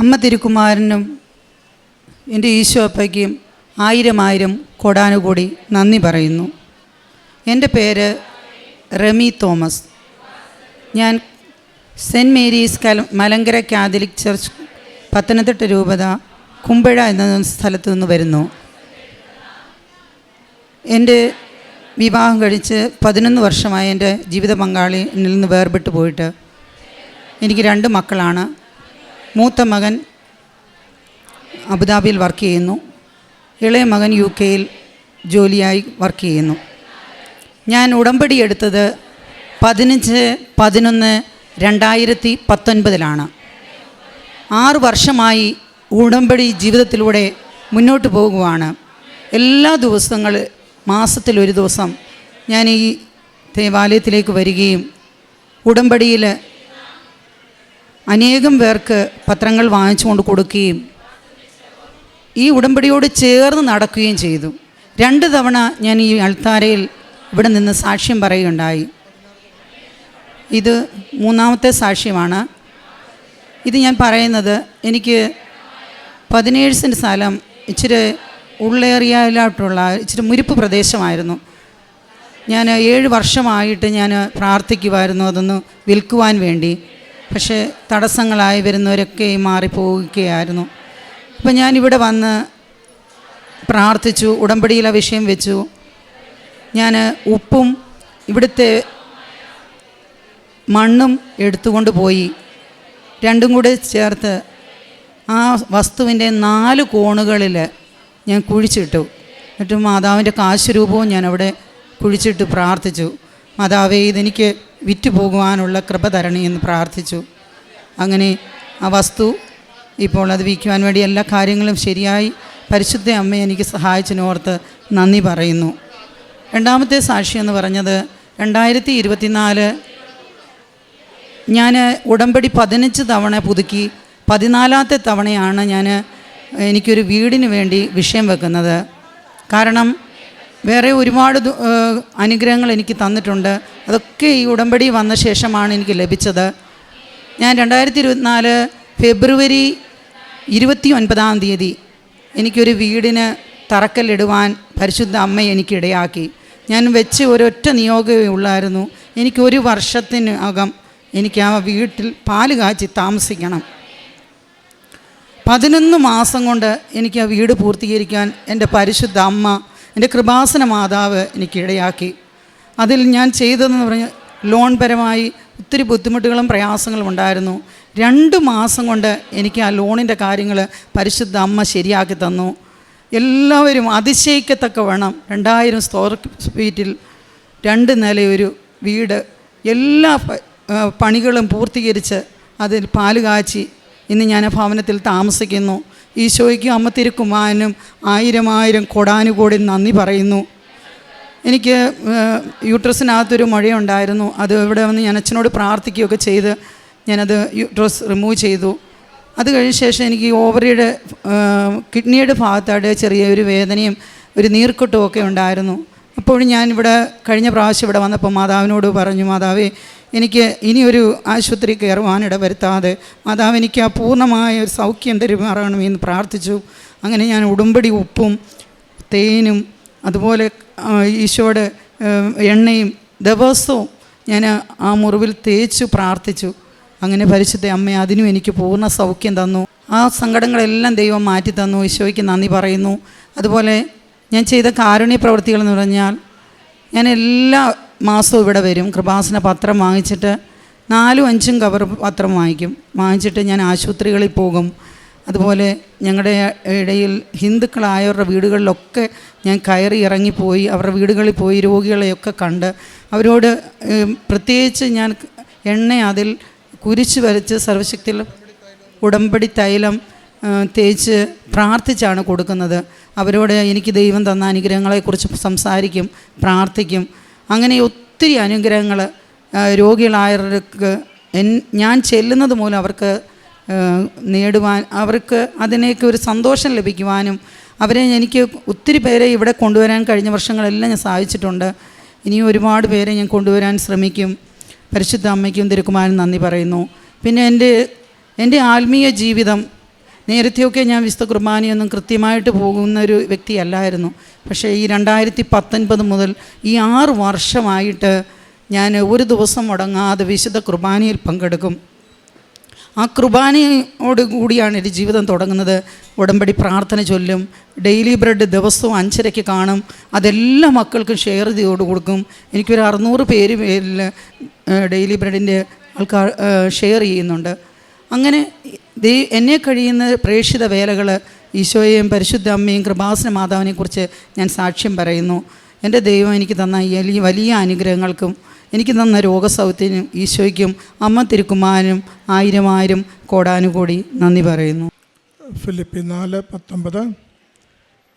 അമ്മ തിരുക്കുമാരനും എന്റെ ഈശോ അപ്പയ്ക്കും ആയിരം ആയിരം കൊടാനുകൂടി നന്ദി പറയുന്നു. എന്റെ പേര് റമി തോമസ്. ഞാൻ സെന്റ് മേരീസ് കല മലങ്കര കാതലിക് ചർച്ച് പത്തനംതിട്ട രൂപത കുമ്പഴ എന്ന സ്ഥലത്തു നിന്ന് വരുന്നു. എന്റെ വിവാഹം കഴിച്ച് പതിനൊന്ന് വർഷമായി എന്റെ ജീവിത പങ്കാളിയിൽ നിന്ന് വേർപെട്ട് പോയിട്ട് എനിക്ക് രണ്ട് മക്കളാണ്. മൂത്ത മകൻ അബുദാബിയിൽ വർക്ക് ചെയ്യുന്നു. ഇളയ മകൻ യു കെയിൽ ജോലിയായി വർക്ക് ചെയ്യുന്നു. ഞാൻ ഉടമ്പടി എടുത്തത് പതിനഞ്ച് പതിനൊന്ന് രണ്ടായിരത്തി പത്തൊൻപതിലാണ്. ആറ് വർഷമായി ഉടമ്പടി ജീവിതത്തിലൂടെ മുന്നോട്ട് പോകുവാണ്. എല്ലാ ദിവസങ്ങൾ മാസത്തിൽ ഒരു ദിവസം ഞാൻ ഈ ദേവാലയത്തിലേക്ക് വരികയും ഉടമ്പടിയിൽ അനേകം പേർക്ക് പത്രങ്ങൾ വാങ്ങിച്ചുകൊണ്ട് കൊടുക്കുകയും ഈ ഉടമ്പടിയോട് ചേർന്ന് നടക്കുകയും ചെയ്തു. രണ്ട് തവണ ഞാൻ ഈ അൾത്താരയിൽ ഇവിടെ നിന്ന് സാക്ഷ്യം പറയുകയുണ്ടായി. ഇത് മൂന്നാമത്തെ സാക്ഷ്യമാണ്. ഇത് ഞാൻ പറയുന്നത് എനിക്ക് പതിനേഴ് സെന്റ് സ്ഥലം ഇച്ചിരി ഉള്ളേറിയയിലോട്ടുള്ള ഇച്ചിരി മുരിപ്പ് പ്രദേശമായിരുന്നു. ഞാൻ ഏഴ് വർഷമായിട്ട് ഞാൻ പ്രാർത്ഥിക്കുമായിരുന്നു അതൊന്ന് വിൽക്കുവാൻ വേണ്ടി. പക്ഷേ തടസ്സങ്ങളായി വരുന്നവരൊക്കെ മാറിപ്പോവുകയായിരുന്നു. അപ്പം ഞാനിവിടെ വന്ന് പ്രാർത്ഥിച്ചു ഉടമ്പടിയിലെ വിഷയം വെച്ചു. ഞാൻ ഉപ്പും ഇവിടുത്തെ മണ്ണും എടുത്തുകൊണ്ട് പോയി. രണ്ടും കൂടെ ചേർത്ത് ആ വസ്തുവിന്റെ നാല് കോണുകളിൽ ഞാൻ കുഴിച്ചിട്ടു. എന്നിട്ട് മാതാവിന്റെ കാശുരൂപവും ഞാൻ അവിടെ കുഴിച്ചിട്ട് പ്രാർത്ഥിച്ചു. മാതാവേ ഇതെനിക്ക് വിറ്റ് പോകുവാനുള്ള കൃപ തരണി എന്ന് പ്രാർത്ഥിച്ചു. അങ്ങനെ ആ വസ്തു ഇപ്പോൾ അത് വിൽക്കുവാൻ വേണ്ടി എല്ലാ കാര്യങ്ങളും ശരിയായി പരിശുദ്ധ അമ്മ എനിക്ക് സഹായിച്ചതിനോർത്ത് നന്ദി പറയുന്നു. രണ്ടാമത്തെ സാക്ഷി എന്ന് പറഞ്ഞത് രണ്ടായിരത്തി ഇരുപത്തിനാല് ഞാൻ ഉടമ്പടി പതിനഞ്ച് തവണ പുതുക്കി പതിനാലാമത്തെ തവണയാണ് ഞാൻ എനിക്കൊരു വീടിന് വേണ്ടി വിഷയം വെക്കുന്നത്. കാരണം വേറെ ഒരുപാട് അനുഗ്രഹങ്ങൾ എനിക്ക് തന്നിട്ടുണ്ട്. അതൊക്കെ ഈ ഉടമ്പടി വന്ന ശേഷമാണ് എനിക്ക് ലഭിച്ചത്. ഞാൻ രണ്ടായിരത്തി ഇരുപത്തിനാല് ഫെബ്രുവരി ഇരുപത്തി ഒൻപതാം തീയതി എനിക്കൊരു വീടിന് തറക്കല്ലിടുവാൻ പരിശുദ്ധ അമ്മ എനിക്കിടയാക്കി. ഞാൻ വെച്ച് ഒരൊറ്റ നിയോഗമേ ഉള്ളായിരുന്നു. എനിക്കൊരു വർഷത്തിന് അകം എനിക്ക് ആ വീട്ടിൽ പാൽ കാച്ചി താമസിക്കണം. പതിനൊന്ന് മാസം കൊണ്ട് എനിക്ക് ആ വീട് പൂർത്തീകരിക്കാൻ എന്റെ പരിശുദ്ധ അമ്മ എന്റെ കൃപാസന മാതാവ് എനിക്ക് ഇടയാക്കി. അതിൽ ഞാൻ ചെയ്തതെന്ന് പറഞ്ഞ് ലോൺ പരമായി ഒത്തിരി ബുദ്ധിമുട്ടുകളും പ്രയാസങ്ങളും ഉണ്ടായിരുന്നു. രണ്ട് മാസം കൊണ്ട് എനിക്ക് ആ ലോണിന്റെ കാര്യങ്ങൾ പരിശുദ്ധ അമ്മ ശരിയാക്കി തന്നു. എല്ലാവരും അതിശയിക്കത്തക്ക വേണം രണ്ടായിരം സ്ക്വയർ ഫീറ്റിൽ രണ്ട് നിലയൊരു വീട് എല്ലാ പണികളും പൂർത്തീകരിച്ച് അതിൽ പാൽ കാച്ചി ഇന്ന് ഞാൻ ആ ഭവനത്തിൽ താമസിക്കുന്നു. ഈശോയ്ക്കും അമ്മ തിരുക്കുമാനും ആയിരം ആയിരം കൊടാനുകൂടി നന്ദി പറയുന്നു. എനിക്ക് യൂട്രസിനകത്തൊരു മഴയുണ്ടായിരുന്നു. അത് ഇവിടെ വന്ന് ഞാൻ അച്ഛനോട് പ്രാർത്ഥിക്കുകയൊക്കെ ചെയ്ത് ഞാനത് യൂട്രസ് റിമൂവ് ചെയ്തു. അത് കഴിഞ്ഞ ശേഷം എനിക്ക് ഓവറിയുടെ കിഡ്നിയുടെ ഭാഗത്തായിട്ട് ചെറിയൊരു വേദനയും ഒരു നീർക്കെട്ടും ഒക്കെ ഉണ്ടായിരുന്നു. അപ്പോഴും ഞാനിവിടെ കഴിഞ്ഞ പ്രാവശ്യം ഇവിടെ വന്നപ്പോൾ മാതാവിനോട് പറഞ്ഞു മാതാവേ എനിക്ക് ഇനിയൊരു ആശുപത്രി കയറുവാനിട വരുത്താതെ മാതാവ് എനിക്ക് ആ പൂർണമായ ഒരു സൗഖ്യം തരുമാറണമെന്ന് പ്രാർത്ഥിച്ചു. അങ്ങനെ ഞാൻ ഉടുമ്പടി ഉപ്പും തേനും അതുപോലെ ഈശോയുടെ എണ്ണയും ദിവസവും ഞാൻ ആ മുറിവിൽ തേച്ചു പ്രാർത്ഥിച്ചു. അങ്ങനെ പരിശുദ്ധ അമ്മ അതിനും എനിക്ക് പൂർണ സൗഖ്യം തന്നു. ആ സങ്കടങ്ങളെല്ലാം ദൈവം മാറ്റി തന്നു. ഈശോയ്ക്ക് നന്ദി പറയുന്നു. അതുപോലെ ഞാൻ ചെയ്ത കാരുണ്യ പ്രവൃത്തികൾ എന്ന് പറഞ്ഞാൽ ഞാൻ എല്ലാ മാസവും ഇവിടെ വരും. കൃപാസന പത്രം വാങ്ങിച്ചിട്ട് നാലും അഞ്ചും കവർ പത്രം വാങ്ങിക്കും. വാങ്ങിച്ചിട്ട് ഞാൻ ആശുപത്രികളിൽ പോകും. അതുപോലെ ഞങ്ങളുടെ ഇടയിൽ ഹിന്ദുക്കളായവരുടെ വീടുകളിലൊക്കെ ഞാൻ കയറി ഇറങ്ങിപ്പോയി അവരുടെ വീടുകളിൽ പോയി രോഗികളെയൊക്കെ കണ്ട് അവരോട് പ്രത്യേകിച്ച് ഞാൻ എണ്ണ അതിൽ കുരിച്ച് വരച്ച് സർവശക്തിയിൽ ഉടമ്പടി തൈലം തേച്ച് പ്രാർത്ഥിച്ചാണ് കൊടുക്കുന്നത്. അവരോട് എനിക്ക് ദൈവം തന്ന അനുഗ്രഹങ്ങളെക്കുറിച്ച് സംസാരിക്കും പ്രാർത്ഥിക്കും. അങ്ങനെ ഒത്തിരി അനുഗ്രഹങ്ങൾ രോഗികളായവർക്ക് എൻ ഞാൻ ചെല്ലുന്നത് മൂലം അവർക്ക് നേടുവാൻ അവർക്ക് അതിനേക്ക് ഒരു സന്തോഷം ലഭിക്കുവാനും അവരെ എനിക്ക് ഒത്തിരി പേരെ ഇവിടെ കൊണ്ടുവരാൻ കഴിഞ്ഞ വർഷങ്ങളെല്ലാം ഞാൻ സാധിച്ചിട്ടുണ്ട് ഇനിയും ഒരുപാട് പേരെ ഞാൻ കൊണ്ടുവരാൻ ശ്രമിക്കും. പരിശുദ്ധ അമ്മയ്ക്കും തിരുക്കുമാരും നന്ദി പറയുന്നു. പിന്നെ എന്റെ എന്റെ ആത്മീയ ജീവിതം നേരത്തെയൊക്കെ ഞാൻ വിശുദ്ധ കുർബാനയൊന്നും കൃത്യമായിട്ട് പോകുന്ന ഒരു വ്യക്തിയല്ലായിരുന്നു. പക്ഷേ ഈ രണ്ടായിരത്തി പത്തൊൻപത് മുതൽ ഈ ആറ് വർഷമായിട്ട് ഞാൻ ഒരു ദിവസം മുടങ്ങാതെ വിശുദ്ധ കുർബാനയിൽ പങ്കെടുക്കും. ആ കുർബാനയോട് കൂടിയാണ് എന്റെ ജീവിതം തുടങ്ങുന്നത്. ഉടമ്പടി പ്രാർത്ഥന ചൊല്ലും ഡെയിലി ബ്രെഡ് ദിവസവും അഞ്ചരയ്ക്ക് കാണും അതെല്ലാ മക്കൾക്കും ഷെയർ ചെയ്ത് കൊടുക്കും. എനിക്കൊരു അറുന്നൂറ് പേര് പേരിൽ ഡെയിലി ബ്രെഡിന്റെ ആൾക്കാർ ഷെയർ ചെയ്യുന്നുണ്ട്. അങ്ങനെ ദൈ എന്നെ കഴിയുന്ന പ്രേക്ഷിത വേലകൾ ഈശോയെയും പരിശുദ്ധ അമ്മയും കൃപാസന മാതാവിനെ കുറിച്ച് ഞാൻ സാക്ഷ്യം പറയുന്നു. എന്റെ ദൈവം എനിക്ക് തന്ന ഈ വലിയ അനുഗ്രഹങ്ങൾക്കും എനിക്ക് തന്ന രോഗസൗഖ്യത്തിനും ഈശോയ്ക്കും അമ്മ തിരുക്കുമാരനും ആയിരം ആയിരം കോടാനുകൂടി നന്ദി പറയുന്നു. ഫിലിപ്പി നാല് പത്തൊമ്പത്.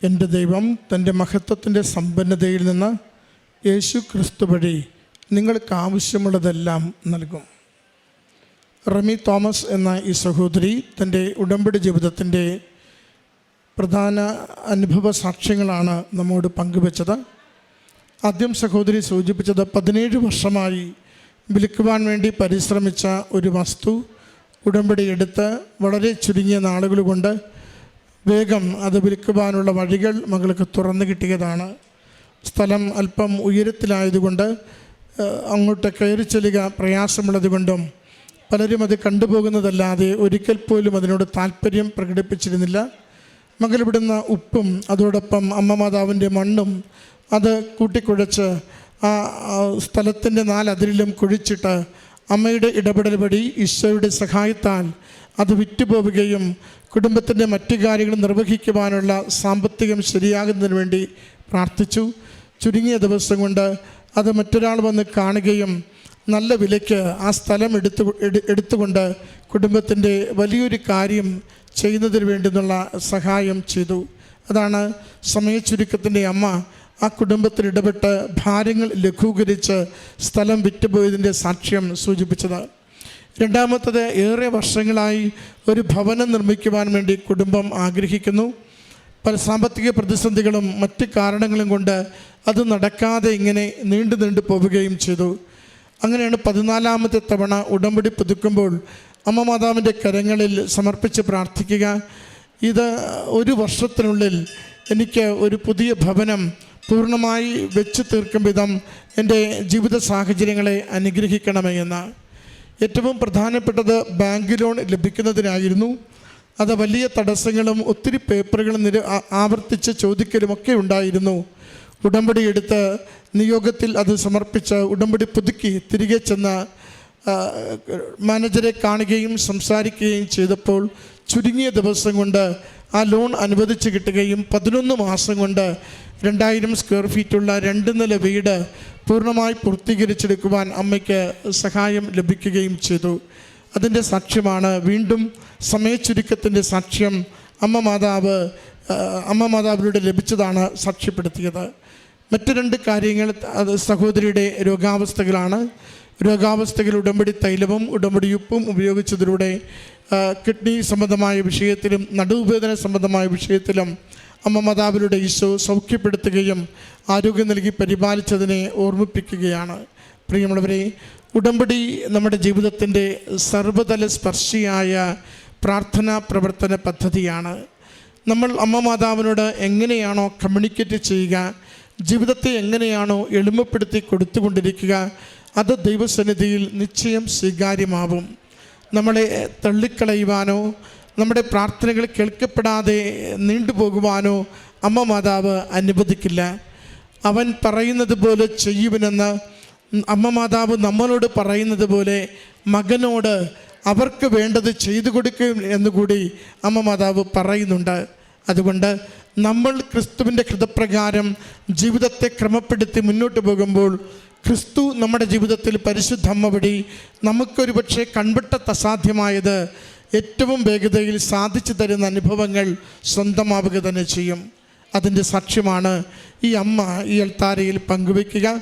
എന്റെ ദൈവം തന്റെ മഹത്വത്തിന്റെ സമ്പന്നതയിൽ നിന്ന് യേശു ക്രിസ്തു വഴി നിങ്ങൾക്ക് ആവശ്യമുള്ളതെല്ലാം നൽകും. റമി തോമസ് എന്ന ഈ സഹോദരി തന്റെ ഉടമ്പടി ജീവിതത്തിന്റെ പ്രധാന അനുഭവ സാക്ഷ്യങ്ങളാണ് നമ്മോട് പങ്കുവച്ചത്. ആദ്യം സഹോദരി സൂചിപ്പിച്ചത് പതിനേഴ് വർഷമായി വിൽക്കുവാൻ വേണ്ടി പരിശ്രമിച്ച ഒരു വസ്തു ഉടമ്പടി എടുത്ത് വളരെ ചുരുങ്ങിയ നാളുകൾ കൊണ്ട് വേഗം അത് വിൽക്കുവാനുള്ള വഴികൾ മകൾക്ക് തുറന്നു കിട്ടിയതാണ്. സ്ഥലം അല്പം ഉയരത്തിലായതുകൊണ്ട് അങ്ങോട്ട് കയറി ചെല്ലുക പ്രയാസമുള്ളതുകൊണ്ടും പലരും അത് കണ്ടുപോകുന്നതല്ലാതെ ഒരിക്കൽ പോലും അതിനോട് താല്പര്യം പ്രകടിപ്പിച്ചിരുന്നില്ല. മകളിവിടുന്ന ഉപ്പും അതോടൊപ്പം അമ്മ മാതാവിന്റെ മണ്ണും അത് കൂട്ടിക്കുഴച്ച് ആ സ്ഥലത്തിന്റെ നാലതിരിലും കുഴിച്ചിട്ട് അമ്മയുടെ ഇടപെടൽ വഴി ഈശോയുടെ സഹായത്താൽ അത് വിറ്റുപോവുകയും കുടുംബത്തിന്റെ മറ്റു കാര്യങ്ങൾ നിർവഹിക്കുവാനുള്ള സാമ്പത്തികം ശരിയാകുന്നതിന് വേണ്ടി പ്രാർത്ഥിച്ചു. ചുരുങ്ങിയ ദിവസം കൊണ്ട് അത് മറ്റൊരാൾ വന്ന് കാണുകയും നല്ല വിലയ്ക്ക് ആ സ്ഥലം എടുത്തു എടു- എടുത്തുകൊണ്ട് കുടുംബത്തിന്റെ വലിയൊരു കാര്യം ചെയ്യുന്നതിന് വേണ്ടുന്നുള്ള സഹായം ചെയ്തു. അതാണ് സമയച്ചുരുക്കത്തിന്റെ അമ്മ ആ കുടുംബത്തിൽ ഇടപെട്ട് ഭാര്യങ്ങൾ ലഘൂകരിച്ച് സ്ഥലം വിറ്റുപോയതിന്റെ സാക്ഷ്യം സൂചിപ്പിച്ചത്. രണ്ടാമത്തത് ഏറെ വർഷങ്ങളായി ഒരു ഭവനം നിർമ്മിക്കുവാൻ വേണ്ടി കുടുംബം ആഗ്രഹിക്കുന്നു. പല സാമ്പത്തിക പ്രതിസന്ധികളും മറ്റ് കാരണങ്ങളും കൊണ്ട് അത് നടക്കാതെ ഇങ്ങനെ നീണ്ടു നീണ്ടു പോവുകയും ചെയ്തു. അങ്ങനെയാണ് പതിനാലാമത്തെ തവണ ഉടമ്പടി പുതുക്കുമ്പോൾ അമ്മ മാതാവിന്റെ കരങ്ങളിൽ സമർപ്പിച്ച് പ്രാർത്ഥിക്കുക. ഇത് ഒരു വർഷത്തിനുള്ളിൽ എനിക്ക് ഒരു പുതിയ ഭവനം പൂർണമായി വെച്ച് തീർക്കും വിധം എന്റെ ജീവിത സാഹചര്യങ്ങളെ അനുഗ്രഹിക്കണമെന്ന് ഏറ്റവും പ്രധാനപ്പെട്ടത് ബാങ്ക് ലോൺ ലഭിക്കുന്നതിനായിരുന്നു. അത് വലിയ തടസ്സങ്ങളും ഒത്തിരി പേപ്പറുകളും നിര ആവർത്തിച്ച് ചോദിക്കലുമൊക്കെ ഉണ്ടായിരുന്നു. ഉടമ്പടി എടുത്ത് നിയോഗത്തിൽ അത് സമർപ്പിച്ച് ഉടമ്പടി പുതുക്കി തിരികെ ചെന്ന് മാനേജരെ കാണുകയും സംസാരിക്കുകയും ചെയ്തപ്പോൾ ചുരുങ്ങിയ ദിവസം കൊണ്ട് ആ ലോൺ അനുവദിച്ച് കിട്ടുകയും പതിനൊന്ന് മാസം കൊണ്ട് രണ്ടായിരം സ്ക്വയർ ഫീറ്റുള്ള രണ്ട് നില വീട് പൂർണമായി പൂർത്തീകരിച്ചെടുക്കുവാൻ അമ്മയ്ക്ക് സഹായം ലഭിക്കുകയും ചെയ്തു. അതിന്റെ സാക്ഷ്യമാണ് വീണ്ടും സമയച്ചുരുക്കത്തിന്റെ സാക്ഷ്യം അമ്മ മാതാവ് അമ്മ മാതാവിലൂടെ ലഭിച്ചതാണ് സാക്ഷ്യപ്പെടുത്തിയത്. മറ്റു രണ്ട് കാര്യങ്ങൾ അത് സഹോദരിയുടെ രോഗാവസ്ഥകളാണ്. രോഗാവസ്ഥകൾ ഉടമ്പടി തൈലവും ഉടമ്പടി ഉപ്പും ഉപയോഗിച്ചതിലൂടെ കിഡ്നി സംബന്ധമായ വിഷയത്തിലും നടുവേദന സംബന്ധമായ വിഷയത്തിലും അമ്മ മാതാവിലൂടെ ഈശോ സൗഖ്യപ്പെടുത്തുകയും ആരോഗ്യം നൽകി പരിപാലിച്ചതിനെ ഓർമ്മിപ്പിക്കുകയാണ്. പ്രിയമുള്ളവരെ ഉടമ്പടി നമ്മുടെ ജീവിതത്തിന്റെ സർവതല സ്പർശിയായ പ്രാർത്ഥനാ പ്രവർത്തന പദ്ധതിയാണ്. നമ്മൾ അമ്മ മാതാവിനോട് എങ്ങനെയാണോ കമ്മ്യൂണിക്കേറ്റ് ചെയ്യുക ജീവിതത്തെ എങ്ങനെയാണോ എളിമപ്പെടുത്തി കൊടുത്തുകൊണ്ടിരിക്കുക അത് ദൈവസന്നിധിയിൽ നിശ്ചയം സ്വീകാര്യമാവും. നമ്മളെ തള്ളിക്കളയുവാനോ നമ്മുടെ പ്രാർത്ഥനകൾ കേൾക്കപ്പെടാതെ നീണ്ടുപോകുവാനോ അമ്മ മാതാവ് അനുവദിക്കില്ല. അവൻ പറയുന്നത് പോലെ ചെയ്യുവനെന്ന് അമ്മ മാതാവ് നമ്മളോട് പറയുന്നത് പോലെ മകനോട് അവർക്ക് വേണ്ടത് ചെയ്തു കൊടുക്കും എന്നുകൂടി അമ്മ മാതാവ് പറയുന്നുണ്ട്. അതുകൊണ്ട് നമ്മൾ ക്രിസ്തുവിന്റെ കൃതപ്രകാരം ജീവിതത്തെ ക്രമപ്പെടുത്തി മുന്നോട്ട് പോകുമ്പോൾ ക്രിസ്തു നമ്മുടെ ജീവിതത്തിൽ പരിശുദ്ധമ്മ വഴി നമുക്കൊരു പക്ഷേ കൺപെട്ടത്ത് അസാധ്യമായത് ഏറ്റവും വേഗതയിൽ സാധിച്ചു തരുന്ന അനുഭവങ്ങൾ സ്വന്തമാവുക തന്നെ ചെയ്യും. അതിന്റെ സാക്ഷ്യമാണ് ഈ അമ്മ ഈ അൽത്താരയിൽ പങ്കുവയ്ക്കുക.